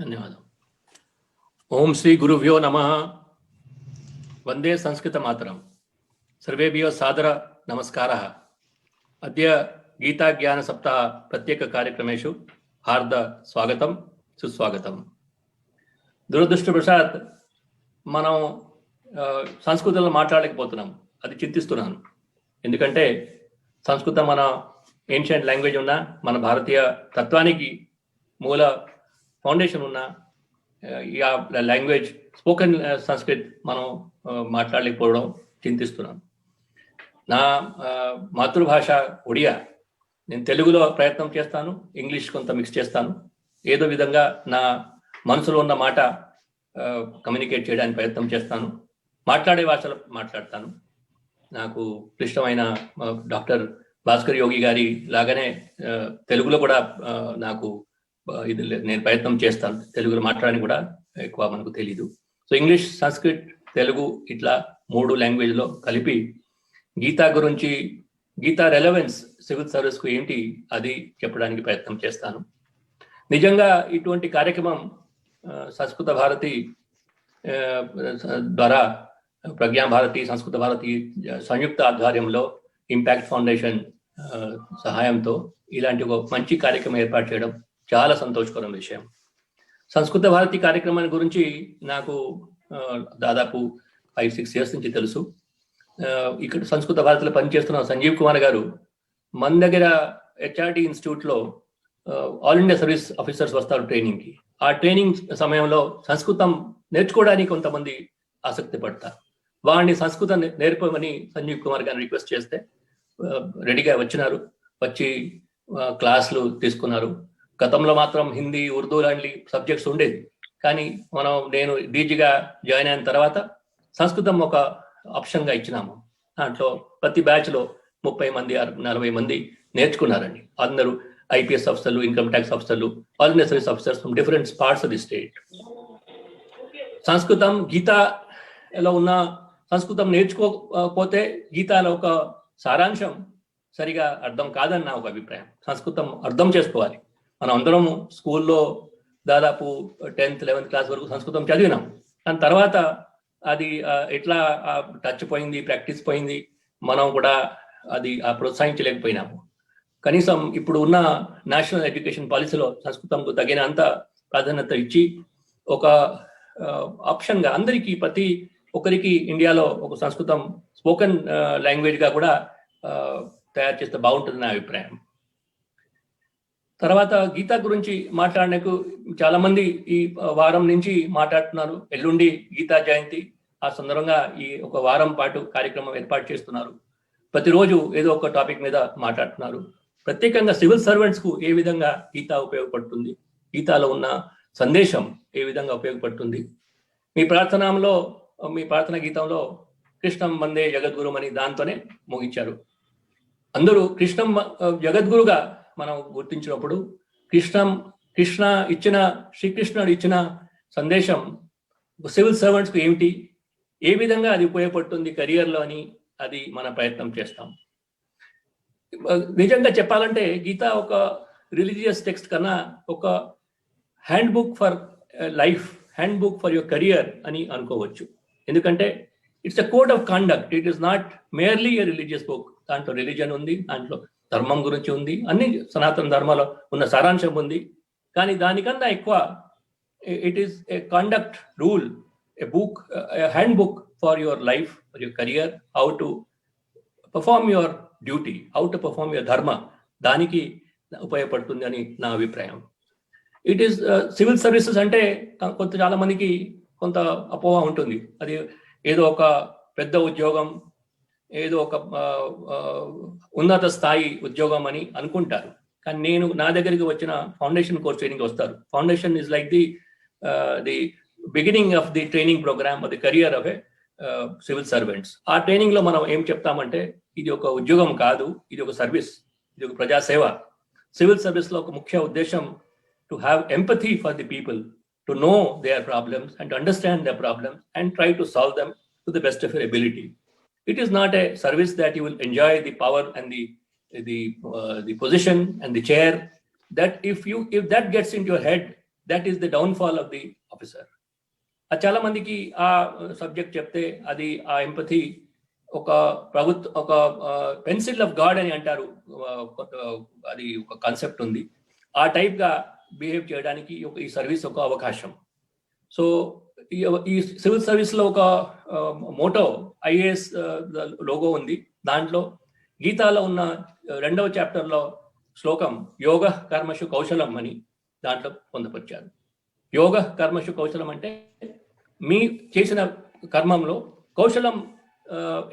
ధన్యవాదం. ఓం శ్రీ గురువ్యో నమ. వందే సంస్కృతమాతరం సర్వేభ్యో సాదర నమస్కార. అద్య గీతా జ్ఞాన సప్తాహ ప్రత్యేక కార్యక్రమేషు హార్ద స్వాగతం సుస్వాగతం. దురదృష్టవశాత్ మనం సంస్కృతంలో మాట్లాడలేకపోతున్నాం. అది చింతిస్తున్నాను. ఎందుకంటే సంస్కృతం మన ఏన్షియంట్ లాంగ్వేజ్ ఉన్న మన భారతీయ తత్వానికి మూల ఫౌండేషన్ ఉన్న లాంగ్వేజ్ స్పోకెన్ సంస్కృత్ మనం మాట్లాడలేకపోవడం చింతిస్తున్నాను. నా మాతృభాష ఒడియా. నేను తెలుగులో ప్రయత్నం చేస్తాను ఇంగ్లీష్ కొంత మిక్స్ చేస్తాను. ఏదో విధంగా నా మనసులో ఉన్న మాట కమ్యూనికేట్ చేయడానికి ప్రయత్నం చేస్తాను. మాట్లాడే భాషలో మాట్లాడతాను. నాకు క్లిష్టమైన డాక్టర్ భాస్కర్ యోగి గారి లాగానే తెలుగులో కూడా నాకు ఇది నేను ప్రయత్నం చేస్తాను. తెలుగులో మాట్లాడని కూడా ఎక్కువ మనకు తెలియదు సో ఇంగ్లీష్ సంస్కృత్ తెలుగు ఇట్లా మూడు లాంగ్వేజ్లో కలిపి గీతా గురించి గీతా రెలవెన్స్ సివిల్ సర్వీస్కు ఏంటి అది చెప్పడానికి ప్రయత్నం చేస్తాను. నిజంగా ఇటువంటి కార్యక్రమం సంస్కృత భారతి ద్వారా ప్రజ్ఞా భారతి సంస్కృత భారతి సంయుక్త ఆధ్వర్యంలో ఇంపాక్ట్ ఫౌండేషన్ సహాయంతో ఇలాంటి ఒక మంచి కార్యక్రమం ఏర్పాటు చేయడం చాలా సంతోషకరం విషయం. సంస్కృత భారతి కార్యక్రమాన్ని గురించి నాకు దాదాపు ఫైవ్ సిక్స్ ఇయర్స్ నుంచి తెలుసు. ఇక్కడ సంస్కృత భారతిలో పనిచేస్తున్న సంజీవ్ కుమార్ గారు మన దగ్గర హెచ్ఆర్టి ఇన్స్టిట్యూట్లో ఆల్ ఇండియా సర్వీస్ ఆఫీసర్స్ వస్తారు ట్రైనింగ్కి ఆ ట్రైనింగ్ సమయంలో సంస్కృతం నేర్చుకోవడానికి కొంతమంది ఆసక్తి పడతారు. వాడిని సంస్కృతం నేర్పమని సంజీవ్ కుమార్ గారిని రిక్వెస్ట్ చేస్తే రెడీగా వచ్చినారు. వచ్చి క్లాసులు తీసుకున్నారు. గతంలో మాత్రం హిందీ ఉర్దూ లాంటి సబ్జెక్ట్స్ ఉండేది కానీ మనం నేను డీజీగా జాయిన్ అయిన తర్వాత సంస్కృతం ఒక ఆప్షన్గా ఇచ్చినాము. దాంట్లో ప్రతి బ్యాచ్లో ముప్పై మంది నలభై మంది నేర్చుకున్నారండి. అందరూ ఐపీఎస్ ఆఫీసర్లు ఇన్కమ్ ట్యాక్స్ ఆఫీసర్లు all service officers from different parts of the state. సంస్కృతం గీతలో ఉన్న సంస్కృతం నేర్చుకోకపోతే గీతాలో ఒక సారాంశం సరిగా అర్థం కాదని నా ఒక అభిప్రాయం. సంస్కృతం అర్థం చేసుకోవాలి. మనం అందరం స్కూల్లో దాదాపు టెన్త్ లెవెన్త్ క్లాస్ వరకు సంస్కృతం చదివినాం. దాని తర్వాత అది ఆ, ఎట్లా టచ్ పోయింది ప్రాక్టీస్ పోయింది మనం కూడా అది ఆ ప్రోత్సహించలేకపోయినాము. కనీసం ఇప్పుడు ఉన్న నేషనల్ ఎడ్యుకేషన్ పాలసీలో సంస్కృతంకు తగినంత ప్రాధాన్యత ఇచ్చి ఒక ఆప్షన్గా అందరికీ ప్రతి ఒక్కరికి ఇండియాలో ఒక సంస్కృతం స్పోకెన్ లాంగ్వేజ్గా కూడా తయారు చేస్తే బాగుంటుంది నా అభిప్రాయం. తర్వాత గీత గురించి మాట్లాడినకు చాలా మంది ఈ వారం నుంచి మాట్లాడుతున్నారు. ఎల్లుండి గీతా జయంతి. ఆ సందర్భంగా ఈ ఒక వారం పాటు కార్యక్రమం ఏర్పాటు చేస్తున్నారు. ప్రతిరోజు ఏదో ఒక టాపిక్ మీద మాట్లాడుతున్నారు. ప్రత్యేకంగా సివిల్ సర్వెంట్స్కు ఏ విధంగా గీత ఉపయోగపడుతుంది? గీతాలో ఉన్న సందేశం ఏ విధంగా ఉపయోగపడుతుంది? మీ ప్రార్థనలో మీ ప్రార్థన గీతంలో కృష్ణం వందే జగద్గురు అని దాంతోనే ముగించారు. అందరూ కృష్ణం జగద్గురుగా మనం గుర్తించినప్పుడు కృష్ణం కృష్ణ ఇచ్చిన శ్రీకృష్ణుడు ఇచ్చిన సందేశం సివిల్ సర్వెంట్స్కు ఏమిటి? ఏ విధంగా అది ఉపయోగపడుతుంది కెరియర్లో లో అని అది మన ప్రయత్నం చేస్తాం. నిజంగా చెప్పాలంటే గీత ఒక రిలీజియస్ టెక్స్ట్ కన్నా ఒక handbook for life handbook for your career అని అనుకోవచ్చు. ఎందుకంటే it's a code of conduct it is not merely a religious book. దాంట్లో రిలీజన్ ఉంది దాంట్లో ధర్మం గురించి ఉంది. అన్ని సనాతన ధర్మాలో ఉన్న సారాంశం ఉంది. కానీ దానికన్నా ఎక్కువ it is a conduct rule a book handbook for your life for your career how to perform your duty how to perform your dharma దానికి ఉపయోగపడుతుంది అని నా అభిప్రాయం. ఇట్ ఈస్ సివిల్ సర్వీసెస్ అంటే కొంత చాలా మందికి కొంత అపోహ ఉంటుంది. అది ఏదో ఒక పెద్ద ఉద్యోగం ఏదో ఒక ఉన్నత స్థాయి ఉద్యోగం అని అనుకుంటారు. కానీ నేను నా దగ్గరికి వచ్చిన ఫౌండేషన్ కోర్స్ ట్రైనింగ్ వస్తారు. Foundation is like the the beginning of the training programme the career of a civil servants ఆ ట్రైనింగ్లో మనం ఏం చెప్తామంటే ఇది ఒక ఉద్యోగం కాదు ఇది ఒక సర్వీస్ ఇది ఒక ప్రజాసేవ. సివిల్ సర్వీస్లో ఒక ముఖ్య ఉద్దేశం to have empathy for the people to know their problems and understand their problems and try to solve them to the best of ability. It is not a service that you will enjoy the power and the the uh, the position and the chair. That if you if that gets into your head, that is the downfall of the officer అది చాలా మందికి ఆ subject చెప్తే అది ఆ empathy ఒక ప్రభుత్వ ఒక పెన్సిల్ ఆఫ్ గాడ్ అని అంటారు ఆ, ఒక- అది ఒక కాన్సెప్ట్ ఉంది ఆ టైప్ గా బిహేవ్ చేయడానికి ఒక ఈ సర్వీస్ ఒక అవకాశం సో ఈ ఈ సివిల్ సర్వీస్లో ఒక మోటో ఐఏఎస్ లోగో ఉంది. దాంట్లో గీతాలో ఉన్న రెండవ చాప్టర్లో శ్లోకం యోగ కర్మషు కౌశలం అని దాంట్లో పొందపరిచారు. యోగ కర్మషు కౌశలం అంటే మీ చేసిన కర్మంలో కౌశలం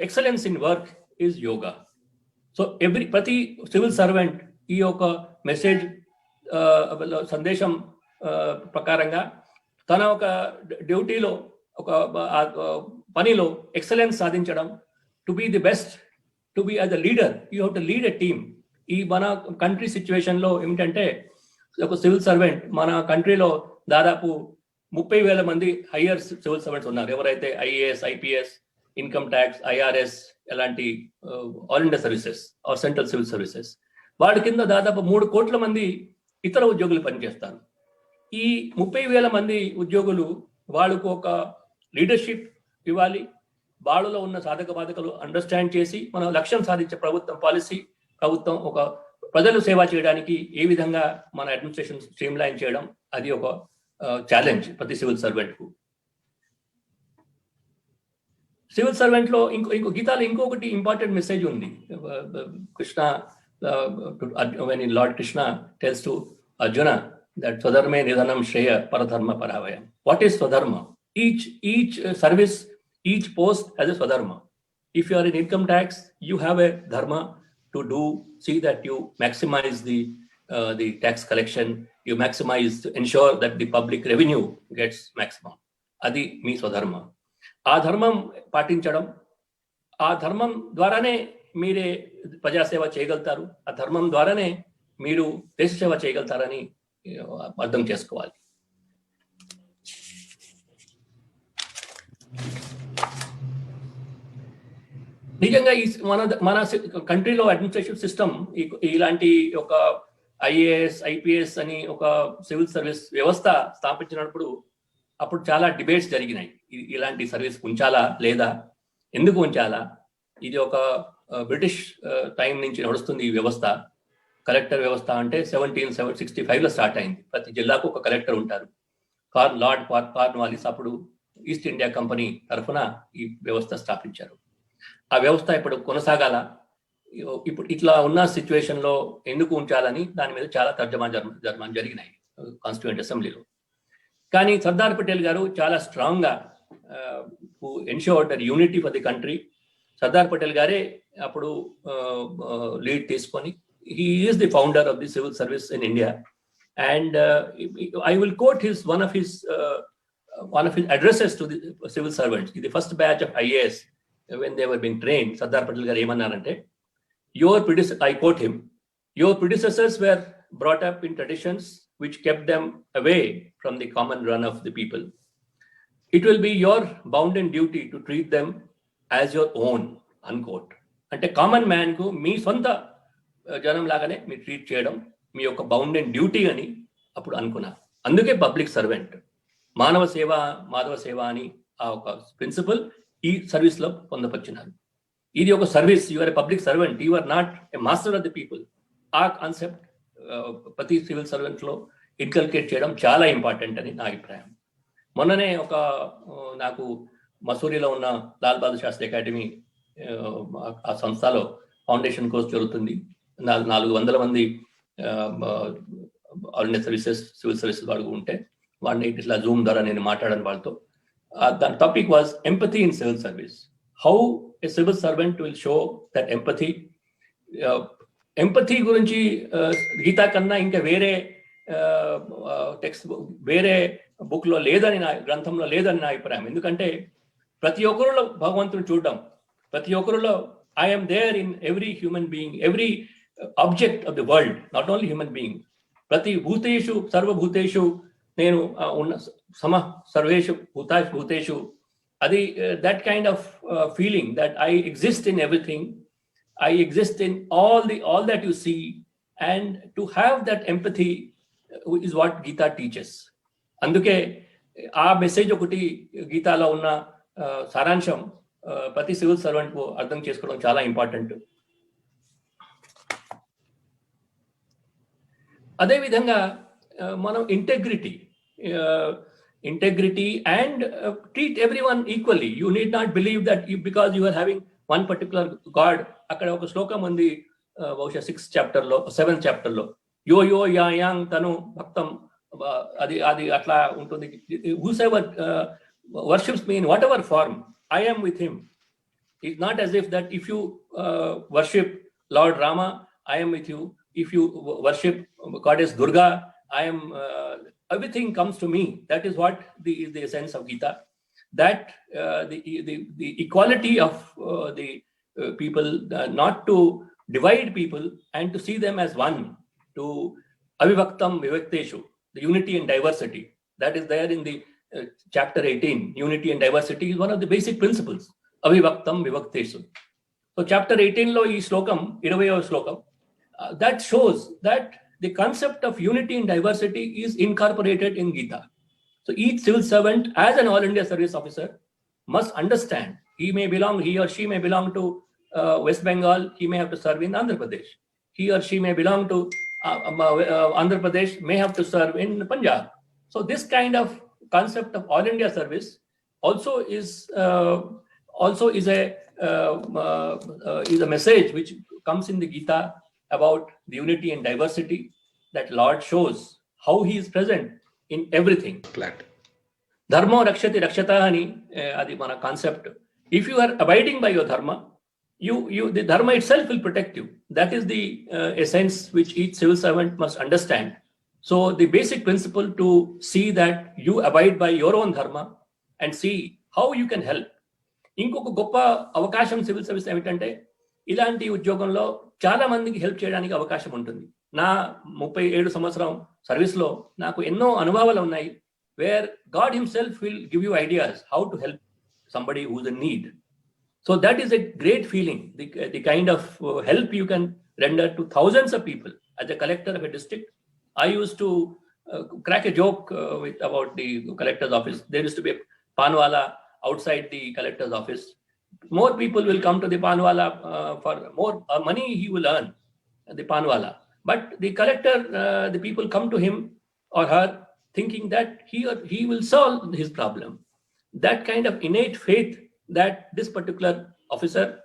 excellence in work is yoga. So every ప్రతి సివిల్ సర్వెంట్ ఈ యొక్క మెసేజ్ సందేశం ప్రకారంగా తన ఒక డ్యూటీలో ఒక పనిలో ఎక్సలెన్స్ సాధించడం to be the best to be as a leader you have to lead a team ఈ మన కంట్రీ సిచ్యువేషన్లో ఏమిటంటే ఒక సివిల్ సర్వెంట్ మన కంట్రీలో దాదాపు ముప్పై వేల మంది హయ్యర్ సివిల్ సర్వెంట్స్ ఉన్నారు. ఎవరైతే IAS IPS income tax IRS ఎలాంటి all India services or central civil services వాటి కింద దాదాపు మూడు కోట్ల మంది ఇతర ఉద్యోగులు పనిచేస్తారు. ఈ ముప్పై వేల మంది ఉద్యోగులు వాళ్ళకు ఒక లీడర్షిప్ ఇవ్వాలి. వాళ్ళలో ఉన్న సాధక బాధకలు అండర్స్టాండ్ చేసి మనం లక్ష్యం సాధించే ప్రభుత్వం పాలసీ ప్రభుత్వం ఒక ప్రజలు సేవ చేయడానికి ఏ విధంగా మన అడ్మినిస్ట్రేషన్ స్ట్రీమ్ లైన్ చేయడం అది ఒక ఛాలెంజ్ ప్రతి సివిల్ సర్వెంట్కు సివిల్ సర్వెంట్లో ఇంకో ఇంకో గీతాలో ఇంకొకటి ఇంపార్టెంట్ మెసేజ్ ఉంది. Krishna lord Krishna tells to Arjuna that స్వధర్మే నిధనం శ్రేయ పరధర్మ పరావయం what is swadharma each each service each post as a swadharma if you are in income tax you have a dharma to do see that you maximize the the the collection you you maximize that the public revenue gets revenue అది మీ స్వధర్మ ఆ ధర్మం పాటించడం ఆ ధర్మం ద్వారానే మీరే ప్రజాసేవ చేయగలుగుతారు ఆ ధర్మం ద్వారానే మీరు దేశ సేవ చేయగలుగుతారని అర్థం చేసుకోవాలి. నిజంగా ఈ మన మన కంట్రీలో అడ్మినిస్ట్రేషన్ సిస్టమ్ ఇలాంటి ఒక ఐఏఎస్ ఐపీఎస్ అని ఒక సివిల్ సర్వీస్ వ్యవస్థ స్థాపించినప్పుడు అప్పుడు చాలా డిబేట్స్ జరిగినాయి. ఇలాంటి సర్వీస్ ఉంచాలా లేదా? ఎందుకు ఉంచాలా? ఇది ఒక బ్రిటిష్ టైం నుంచి నడుస్తుంది ఈ వ్యవస్థ. కలెక్టర్ వ్యవస్థ అంటే సెవెంటీన్ సెవెన్ సిక్స్టీ ఫైవ్లో స్టార్ట్ అయింది. ప్రతి జిల్లాకు ఒక కలెక్టర్ ఉంటారు. కార్ లార్డ్ కార్ కార్న్వాలిస్ అప్పుడు ఈస్ట్ ఇండియా కంపెనీ తరఫున ఈ వ్యవస్థ స్థాపించారు. ఆ వ్యవస్థ ఇప్పుడు కొనసాగాల. ఇప్పుడు ఇట్లా ఉన్న సిచ్యువేషన్లో ఎందుకు ఉంచాలని దాని మీద చాలా తర్జమా జర్మా జరిగినాయి కాన్స్టిట్యూంట్ అసెంబ్లీలో. కానీ సర్దార్ పటేల్ గారు చాలా స్ట్రాంగ్గా ensure unity for the country Sardar Patel గారే అప్పుడు లీడ్ తీసుకొని He is the founder of the civil service in India and I will quote his one of his one of his addresses to the civil servants ఇది first batch of IAS when they were being trained, Sardar Patel గారు ఏమన్నారంటే your predecessor, I quote him, your predecessors were brought up in traditions which kept them away from the common run of the people. It will be your bounden duty to treat them as your own, unquote. అంటే common man కు మీ సొంత జనం లాగానే మీరు treat చేయడం మీ యొక్క బౌండెన్ duty అని అప్పుడు అనుకున్నారు. అందుకే పబ్లిక్ సర్వెంట్ మానవ సేవ మాధవ సేవ అని ఆ ఒక ప్రిన్సిపల్ ఈ సర్వీస్లో పొందపరిచినారు. ఇది ఒక service your public servant you are not a master of the people ఆ కాన్సెప్ట్ ప్రతి సివిల్ సర్వెంట్లో ఇన్కల్కేట్ చేయడం చాలా ఇంపార్టెంట్ అని నా అభిప్రాయం. మొన్ననే ఒక నాకు మసూరిలో ఉన్న లాల్ బహదూర్ శాస్త్రి అకాడమీ ఆ సంస్థలో ఫౌండేషన్ కోర్స్ జరుగుతుంది. నాలుగు నాలుగు వందల మంది all India services civil services వాళ్ళు ఉంటే వాడిని ఇట్లా జూమ్ ద్వారా నేను మాట్లాడాను వాళ్ళతో. దాని topic was empathy in civil service. How a civil servant will show that empathy? Empathy గురించి గీత గీతా కన్నా ఇంకా వేరే టెక్స్ట్ వేరే బుక్లో లేదని నా గ్రంథంలో లేదని నా అభిప్రాయం. ఎందుకంటే ప్రతి ఒక్కరిలో భగవంతుని చూడడం. ప్రతి ఒక్కరిలో I'm there in every human being every object of the world not only human being ప్రతి భూతేషు సర్వభూతేషు నేను ఉన్న సమ సర్వేషు భూతా భూతేషు అది that kind of feeling that I exist in everything I exist in all the all that you see and to have that empathy is what Gita teaches అందుకే ఆ మెసేజ్ ఒకటి గీతాలో ఉన్న సారాంశం ప్రతి సివిల్ సర్వెంట్ అర్థం చేసుకోవడం చాలా ఇంపార్టెంట్ అదేవిధంగా మనం integrity integrity and treat everyone equally you need not believe that you because are having one particular god అక్కడ ఒక శ్లోకం ఉంది బహుశా సిక్స్త్ చాప్టర్లో సెవెన్త్ చాప్టర్లో యో యో యా యాంగ్ తను భక్తం అది అది అట్లా ఉంటుంది. Whosever worships mean whatever form I am with him It's not as if that if you worship lord Rama Rama, I am. if you worship goddess Durga, I am uh, everything comes to me. That is what the is the essence of Gita. That uh, the, the the equality of uh, the uh, people, uh, not to divide people and to see them as one. To avivaktam vivakteshu, the unity and diversity that is there in the uh, chapter 18. Unity and diversity is one of the basic principles. Avivaktam vivakteshu. So chapter 18 lo ee slokam, 20 slokam, uh, that shows that the concept of unity in diversity is incorporated in Gita. So each civil servant as an all India service officer must understand he may belong, he or she may belong to uh, West Bengal, he may have to serve in Andhra Pradesh. He or she may belong to uh, um, uh, uh Andhra Pradesh, may have to serve in Punjab. So this kind of concept of all India service also is uh, also is a is a message which comes in the Gita about the unity and diversity that Lord shows how He is present in everything. ధర్మో రక్షతి రక్షత అని eh, అది మన concept if you are abiding by your dharma you you the dharma itself will protect you that is the essence which each civil servant must understand so the basic principle to see that you abide by your own dharma and see how you can help ఇంకొక గొప్ప అవకాశం civil service ఏమిటంటే ఇలాంటి ఉద్యోగంలో చాలా మందికి help చేయడానికి అవకాశం ఉంటుంది. నా ముప్పై ఏడు సంవత్సరం సర్వీస్లో నాకు ఎన్నో అనుభవాలు ఉన్నాయి. Where God himself will give you ideas how to help somebody whose need so that is a great feeling the the kind of help you can render to thousands of people as a collector of a district I use to crack a joke with about the collector's office there is to be paanwala outside the collector's office more people will come to the panwala uh, for more uh, money he will earn the panwala but the collector uh, the people come to him or her thinking that he or he will solve his problem. That kind of innate faith that this particular officer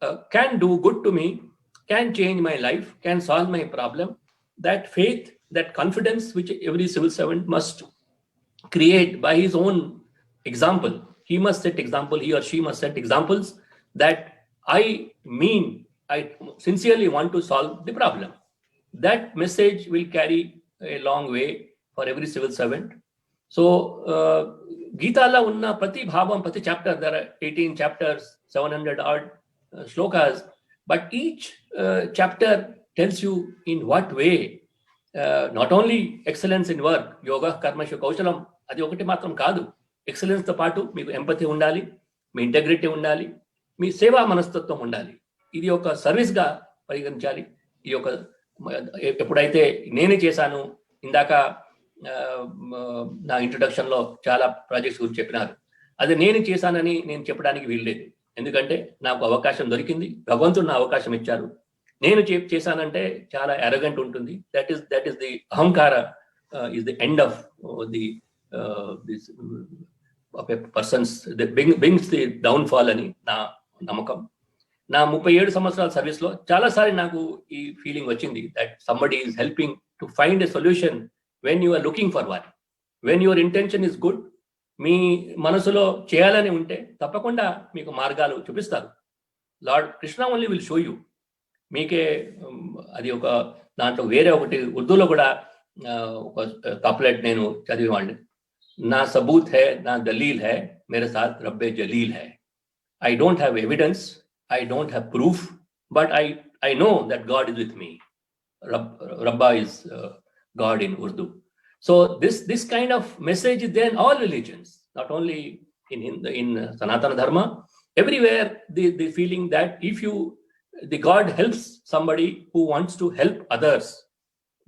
uh, can do good to me can change my life can solve my problem that faith that confidence which every civil servant must create by his own example he must set example he or she must set examples that i mean i sincerely want to solve the problem that message will carry a long way for every civil servant so uh, గీతాలో ఉన్న ప్రతి భావం ప్రతి chapter there eighteen chapters seven hundred odd shlokas but each chapter tells you in what way not only excellence in work yoga కర్మశ కౌశలం అది ఒకటి మాత్రం కాదు ఎక్సలెన్స్తో పాటు మీకు ఎంపతి ఉండాలి మీ ఇంటగ్రిటీ ఉండాలి మీ సేవా మనస్తత్వం ఉండాలి. ఇది ఒక సర్వీస్గా పరిగణించాలి. ఈ యొక్క ఎప్పుడైతే నేనే చేశాను ఇందాక నా ఇంట్రొడక్షన్లో చాలా ప్రాజెక్ట్స్ గురించి చెప్పినారు. అది నేను చేశానని నేను చెప్పడానికి వీల్లేదు. ఎందుకంటే నాకు అవకాశం దొరికింది భగవంతుడు నా అవకాశం ఇచ్చారు. నేను చే- చేశానంటే చాలా అరగంట్ ఉంటుంది. That is that is the అహంకార is the end of the this person's brings the downfall అని నా నమ్మకం. నా ముప్పై ఏడు సంవత్సరాల సర్వీస్లో చాలా నాకు ఈ ఫీలింగ్ వచ్చింది that somebody is helping to find a solution when you are looking for one when your intention is good మీ మనసులో చేయాలని ఉంటే తప్పకుండా మీకు మార్గాలు చూపిస్తారు. Lord Krishna only will show you మీకే అది ఒక దాంట్లో వేరే ఒకటి ఉర్దూలో కూడా ఒక కప్లెట్ నేను చదివేవాడిని. నా సబూత్ హై నా దలీల్ హై మేరే సాత్ రబ్బే జలీల్ high I don't have evidence I don't have proof but I I know that God is with me Rabba is God in Urdu. So this this kind of message is there in all religions, not only in in, in uh, Sanatana Dharma. Everywhere the, the feeling that if you the God helps somebody who wants to help others,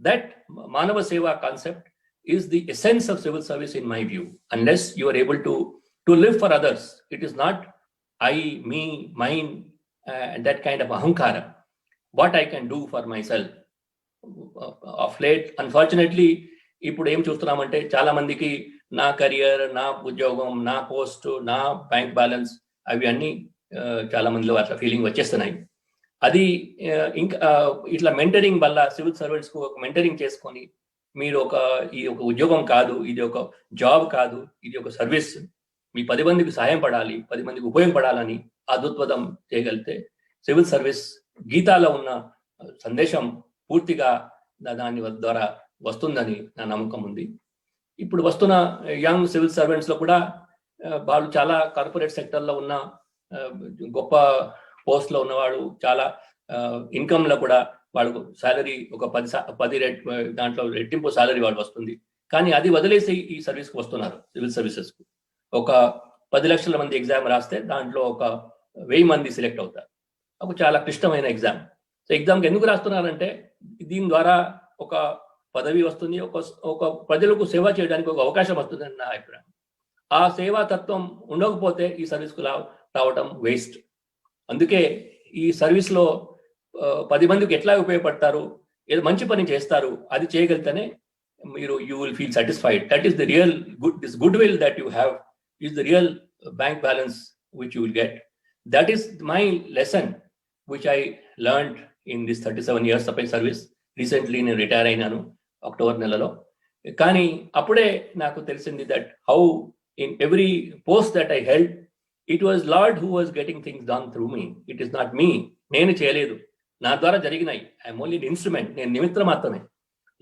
that Manava Seva concept is the essence of civil service in my view unless you are able to to live for others it is not i me mine uh, that kind of ahankara what i can do for myself of late unfortunately ఇప్పుడు ఏం చూస్తున్నామంటే చాలా మందికి నా career నా ఉద్యోగం నా post నా bank balance అవి అన్నీ చాలా మందిలో అట్లా ఫీలింగ్ వచ్చేస్తున్నాయి అది ఇంకా ఇట్లా మెంటరింగ్ వల్ల సివిల్ సర్వెంట్స్కు ఒక మెంటరింగ్ చేసుకొని మీరు ఒక ఇది ఒక ఉద్యోగం కాదు ఇది ఒక జాబ్ కాదు ఇది ఒక సర్వీస్. మీ పది మందికి సహాయం పడాలి పది మందికి ఉపయోగపడాలని ఆ దృక్పథం చేయగలిగితే సివిల్ సర్వీస్ గీతాలో ఉన్న సందేశం పూర్తిగా దాని ద్వారా వస్తుందని నా నమ్మకం ఉంది. ఇప్పుడు వస్తున్న యంగ్ సివిల్ సర్వెంట్స్లో కూడా వాళ్ళు చాలా కార్పొరేట్ సెక్టర్లో ఉన్న గొప్ప పోస్ట్లో ఉన్నవాడు చాలా ఇన్కమ్లో కూడా వాళ్ళకు శాలరీ ఒక పది పది రెట్ దాంట్లో రెట్టింపు శాలరీ వాళ్ళు వస్తుంది. కానీ అది వదిలేసి ఈ సర్వీస్కి వస్తున్నారు సివిల్ సర్వీసెస్కు. ఒక పది లక్షల మంది ఎగ్జామ్ రాస్తే దాంట్లో ఒక వెయ్యి మంది సెలెక్ట్ అవుతారు. ఒక చాలా క్లిష్టమైన ఎగ్జామ్. సో ఎగ్జామ్కి ఎందుకు రాస్తున్నారంటే దీని ద్వారా ఒక పదవి వస్తుంది ఒక ఒక ప్రజలకు సేవ చేయడానికి ఒక అవకాశం వస్తుందని నా అభిప్రాయం. ఆ సేవా తత్వం ఉండకపోతే ఈ సర్వీస్కు రావటం వేస్ట్. అందుకే ఈ సర్వీస్లో పది మందికి ఎట్లా ఉపయోగపడతారు? ఏదో మంచి పని చేస్తారు. అది చేయగలిగితేనే మీరు you will feel satisfied that is the real good this good will that you have is the real bank balance which you will get that is my lesson which I learn in this thirty seven years of service recently నేను retire అయినాను October నెలలో. కానీ అప్పుడే నాకు తెలిసింది that how in every post that I held it was Lord who was getting things done through me it is not me నేను చేయలేదు. నా ద్వారా జరిగినాయి. ఐఎమ్ ఓన్లీ ఇన్స్ట్రుమెంట్ నేను నిమిత్తం మాత్రమే.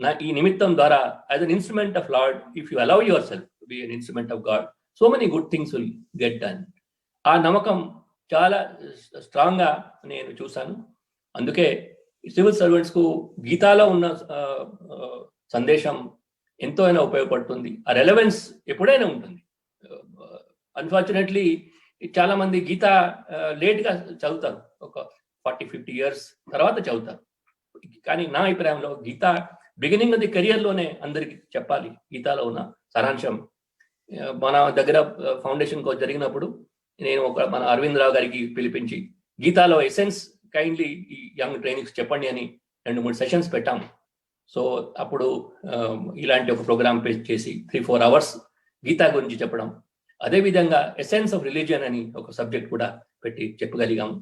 నా ఈ నిమిత్తం ద్వారా as an instrument of Lord if you allow yourself be an instrument of God so many good things will get done ఆ నమ్మకం చాలా స్ట్రాంగ్గా నేను చూశాను. అందుకే సివిల్ సర్వెంట్స్కు గీతాలో ఉన్న సందేశం ఎంతో అయినా ఉపయోగపడుతుంది. ఆ రెలవెన్స్ ఎప్పుడైనా ఉంటుంది. అన్ఫార్చునేట్లీ చాలా మంది గీత లేట్గా చదువుతారు. ఒక ఫార్టీ ఫిఫ్టీ ఇయర్స్ తర్వాత చదువుతారు కానీ నా అభిప్రాయంలో గీత బిగినింగ్ ఆఫ్ ది కెరియర్లోనే అందరికి చెప్పాలి. గీతాలో ఉన్న సారాంశం. మన దగ్గర ఫౌండేషన్ కో జరిగినప్పుడు నేను ఒక మన అరవింద్ రావు గారికి పిలిపించి గీతాలో ఎసెన్స్ కైండ్లీ ఈ యంగ్ ట్రైనింగ్స్ చెప్పండి అని రెండు మూడు సెషన్స్ పెట్టాము. సో అప్పుడు ఇలాంటి ఒక ప్రోగ్రామ్ చేసి త్రీ ఫోర్ అవర్స్ గీతా గురించి చెప్పడం. అదే విధంగా ఎసెన్స్ ఆఫ్ రిలీజియన్ అని ఒక సబ్జెక్ట్ కూడా పెట్టి చెప్పగలిగాము.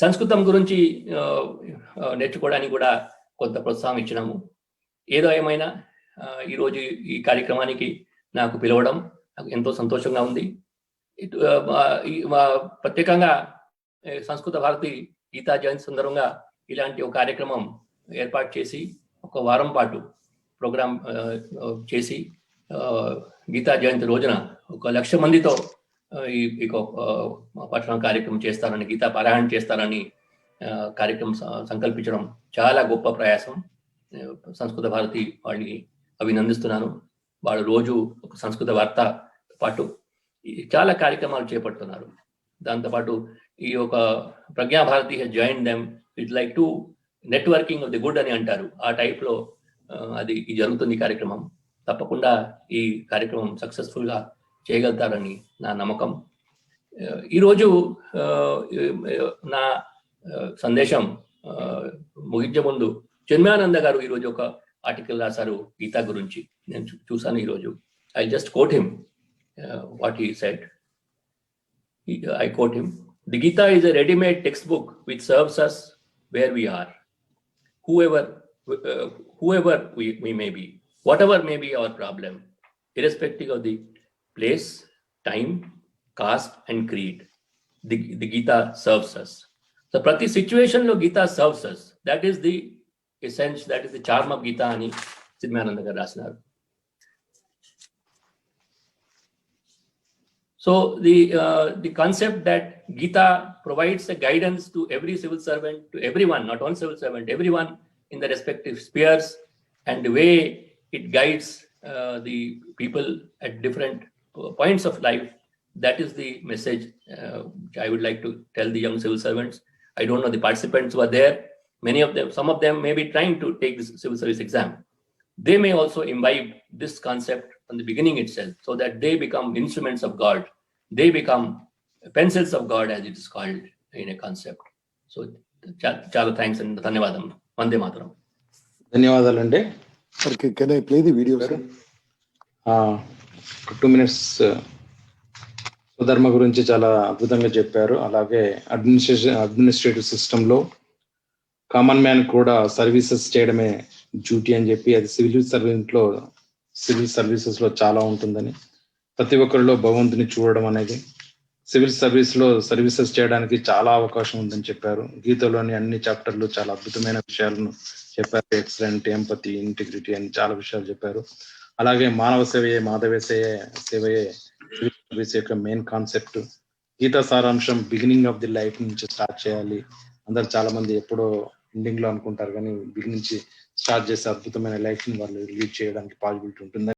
సంస్కృతం గురించి నేర్చుకోవడానికి కూడా కొంత ప్రోత్సాహం ఇచ్చినాము. ఏదో ఏమైనా ఈరోజు ఈ కార్యక్రమానికి నాకు పిలవడం నాకు ఎంతో సంతోషంగా ఉంది. ప్రత్యేకంగా సంస్కృత భారతి గీతా జయంతి సందర్భంగా ఇలాంటి ఒక కార్యక్రమం ఏర్పాటు చేసి ఒక వారం పాటు ప్రోగ్రాం చేసి గీతా జయంతి రోజున ఒక లక్ష మందితో ఈ ఈ పఠనం కార్యక్రమం చేస్తారని గీతా పారాయణ చేస్తారని కార్యక్రమం సంకల్పించడం చాలా గొప్ప ప్రయాసం. సంస్కృత భారతి వాళ్ళని అభినందిస్తున్నాను. వాళ్ళు రోజు ఒక సంస్కృత వార్త పాటు ఈ చాలా కార్యక్రమాలు చేపడుతున్నారు. దాంతోపాటు ఈ ఒక Pragya Bharati join them it like to networking of the good అని అంటారు. ఆ టైప్లో అది జరుగుతుంది కార్యక్రమం. తప్పకుండా ఈ కార్యక్రమం సక్సెస్ఫుల్ చేయగలుగుతారని నా నమ్మకం. ఈరోజు నా సందేశం ముగించే ముందు జన్మానంద గారు ఈరోజు ఒక ఆర్టికల్ రాశారు గీత గురించి. నేను చూశాను ఈరోజు. I just quote him what he said I quote him the Gita is a readymade textbook which serves us where we are. Whoever ever whoever we, we may be whatever may be our problem irrespective of the place, time, caste, and creed. The, the Gita serves us. The prati situation lo Gita serves us. That is the essence, that is the charm of Gita ani Siddhananda Rasnar. So the uh, the concept that Gita provides a guidance to every civil servant, to everyone, not only civil servant, everyone in the respective spheres, and the way it guides uh, the people at different points of life. That is the message uh, which I would like to tell the young civil servants. I don't know the participants who are there. Many of them, some of them may be trying to take this civil service exam. they may also imbibe this concept from the beginning itself so that they become instruments of God. They become pencils of God, as it is called in a concept. So, cha- చాలా thanks అండి ధన్యవాదం వందే మాత్రం ధన్యవాదాలండి Okay, can I play the video, ఒక two minutes స్వధర్మ గురించి చాలా అద్భుతంగా చెప్పారు. అలాగే అడ్మినిస్ట్రేషన్ అడ్మినిస్ట్రేటివ్ సిస్టంలో కామన్ మ్యాన్ కూడా సర్వీసెస్ చేయడమే డ్యూటీ అని చెప్పి అది సివిల్ సర్వీస్లో సివిల్ సర్వీసెస్లో చాలా ఉంటుందని. ప్రతి ఒక్కరిలో భగవంతుని చూడడం అనేది సివిల్ సర్వీస్లో సర్వీసెస్ చేయడానికి చాలా అవకాశం ఉందని చెప్పారు. గీతలోని అన్ని చాప్టర్లు చాలా అద్భుతమైన విషయాలను చెప్పారు. ఎక్సలెంట్ ఎంపతి ఇంటిగ్రిటీ అని చాలా విషయాలు చెప్పారు. అలాగే మానవ సేవయే మాధవ సేవయే సేవయే సర్వీస్ యొక్క మెయిన్ కాన్సెప్ట్ గీత సారాంశం బిగినింగ్ ఆఫ్ ది లైఫ్ నుంచి స్టార్ట్ చేయాలి. అందరు చాలా మంది ఎప్పుడో ఎండింగ్లో అనుకుంటారు కానీ బిగినింగ్ నుంచి స్టార్ట్ చేసే అద్భుతమైన లైఫ్ని వాళ్ళు రిలీజ్ చేయడానికి పాసిబిలిటీ ఉంటుంది